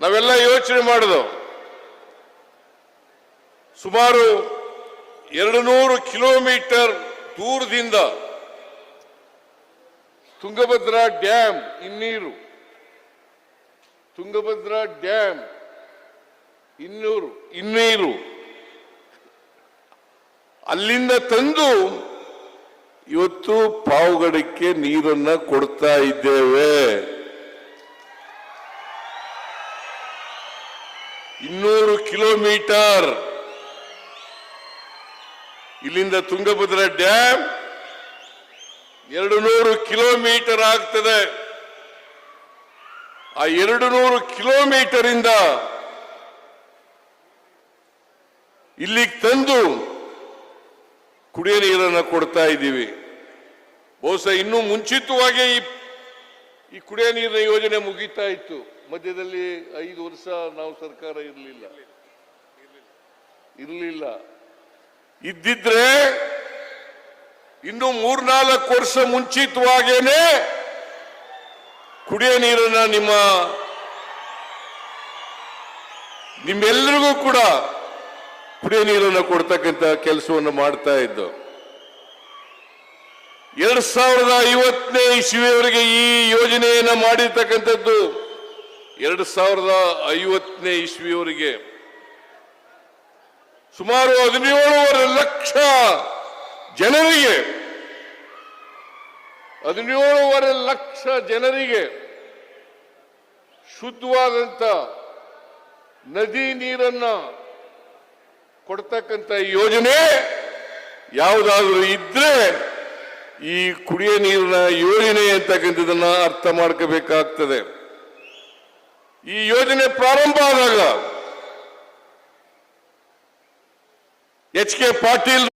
ನಾವೆಲ್ಲ ಯೋಚನೆ ಮಾಡಿದವು ಸುಮಾರು ಎರಡು ನೂರು ಕಿಲೋಮೀಟರ್ ದೂರದಿಂದ ತುಂಗಭದ್ರಾ ಡ್ಯಾಮ್ ಇನ್ನೀರು, ತುಂಗಭದ್ರಾ ಡ್ಯಾಮ್ ಇನ್ನೂರು, ಇನ್ನೀರು. ಅಲ್ಲಿಂದ ತಂದು ಇವತ್ತು ಪಾವುಗಡಕ್ಕೆ ನೀರನ್ನ ಕೊಡ್ತಾ ಇದ್ದೇವೆ. ಇನ್ನೂರು ಕಿಲೋಮೀಟರ್. ಇಲ್ಲಿಂದ ತುಂಗಭದ್ರಾ ಡ್ಯಾಮ್ ಎರಡು ನೂರು ಕಿಲೋಮೀಟರ್ ಆಗ್ತದೆ. ಆ ಎರಡು ನೂರು ಕಿಲೋಮೀಟರ್ ಇಂದ ಇಲ್ಲಿಗೆ ತಂದು ಕುಡಿಯ ನೀರನ್ನು ಕೊಡ್ತಾ ಇದ್ದೀವಿ. ಬಹುಶಃ ಇನ್ನೂ ಮುಂಚಿತವಾಗಿ ಈ ಈ ಕುಡಿಯ ನೀರಿನ ಯೋಜನೆ ಮುಗೀತಾ ಇತ್ತು. ಮಧ್ಯದಲ್ಲಿ ಐದು ವರ್ಷ ನಾವು ಸರ್ಕಾರ ಇರಲಿಲ್ಲ. ಇರಲಿಲ್ಲ. ಇದ್ದಿದ್ರೆ ಇನ್ನು ಮೂರ್ನಾಲ್ಕು ವರ್ಷ ಮುಂಚಿತವಾಗೇನೆ ಕುಡಿಯ ನೀರನ್ನ ನಿಮ್ಮ ನಿಮ್ಮೆಲ್ಲರಿಗೂ ಕೂಡ ಕುಡಿಯ ನೀರನ್ನು ಕೊಡ್ತಕ್ಕಂಥ ಕೆಲಸವನ್ನು ಮಾಡ್ತಾ ಇದ್ದು. ಎರಡ್ ಸಾವಿರದ ಐವತ್ತನೇ ಇಸ್ವಿಯವರೆಗೆ ಈ ಯೋಜನೆಯನ್ನು ಮಾಡಿರ್ತಕ್ಕಂಥದ್ದು. ಎರಡ್ ಸಾವಿರದ ಐವತ್ತನೇ ಇಸ್ವಿಯವರೆಗೆ. ಸುಮಾರು ಹದಿನೇಳುವರೆ ಲಕ್ಷ ಜನರಿಗೆ, ಹದಿನೇಳುವರೆ ಲಕ್ಷ ಜನರಿಗೆ ಶುದ್ಧವಾದಂತ ನದಿ ನೀರನ್ನ ಕೊಡ್ತಕ್ಕಂಥ ಯೋಜನೆ ಯಾವುದಾದ್ರೂ ಇದ್ರೆ ಈ ಕುಡಿಯ ನೀರಿನ ಯೋಜನೆ ಅಂತಕ್ಕಂಥದನ್ನ ಅರ್ಥ ಮಾಡ್ಕೋಬೇಕಾಗ್ತದೆ. ಈ ಯೋಜನೆ ಪ್ರಾರಂಭ ಆದಾಗ ಎಚ್ ಕೆ ಪಾಟೀಲ್